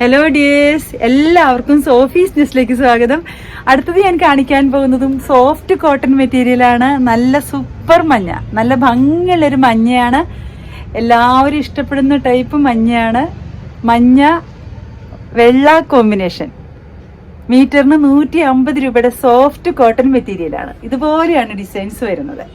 Hello dears എല്ലാവർക്കും Sophie's ന്യൂസിലേക്ക് സ്വാഗതം. അടുത്തത് ഞാൻ കാണിക്കാൻ പോകുന്നതും സോഫ്റ്റ് കോട്ടൺ മെറ്റീരിയലാണ് നല്ല സൂപ്പർ മഞ്ഞ. നല്ല ഭംഗിയുള്ളൊരു മഞ്ഞയാണ്. എല്ലാവരും ഇഷ്ടപ്പെടുന്ന ടൈപ്പ് മഞ്ഞയാണ്. മഞ്ഞ വെള്ള കോമ്പിനേഷൻ മീറ്ററിന് നൂറ്റി അമ്പത് രൂപയുടെ സോഫ്റ്റ് കോട്ടൺ മെറ്റീരിയലാണ് ഇതുപോലെയാണ് ഡിസൈൻസ് വരുന്നത്.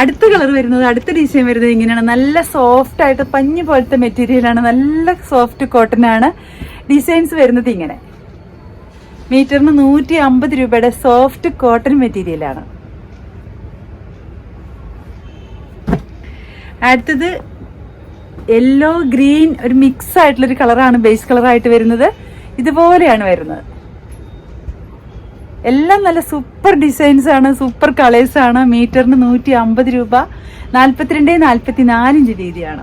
അടുത്ത കളർ വരുന്നത് അടുത്ത ഡിസൈൻ വരുന്നത് ഇങ്ങനെയാണ്. നല്ല സോഫ്റ്റ് ആയിട്ട് പഞ്ഞ് പോലത്തെ മെറ്റീരിയലാണ് നല്ല സോഫ്റ്റ് കോട്ടൺ ആണ്. ഡിസൈൻസ് വരുന്നത് ഇങ്ങനെ. മീറ്ററിന് നൂറ്റി അമ്പത് രൂപയുടെ സോഫ്റ്റ് കോട്ടൺ മെറ്റീരിയലാണ് അടുത്തത് യെല്ലോ ഗ്രീൻ ഒരു മിക്സ് ആയിട്ടുള്ള ഒരു കളറാണ് ബേസ് കളറായിട്ട് വരുന്നത്. ഇതുപോലെയാണ് വരുന്നത്. എല്ലാം നല്ല സൂപ്പർ ഡിസൈൻസ് ആണ് സൂപ്പർ കളേഴ്സ് ആണ്. മീറ്ററിന് നൂറ്റി അമ്പത് രൂപ നാൽപ്പത്തിരണ്ട് നാൽപ്പത്തി നാലിഞ്ച് രീതിയാണ്.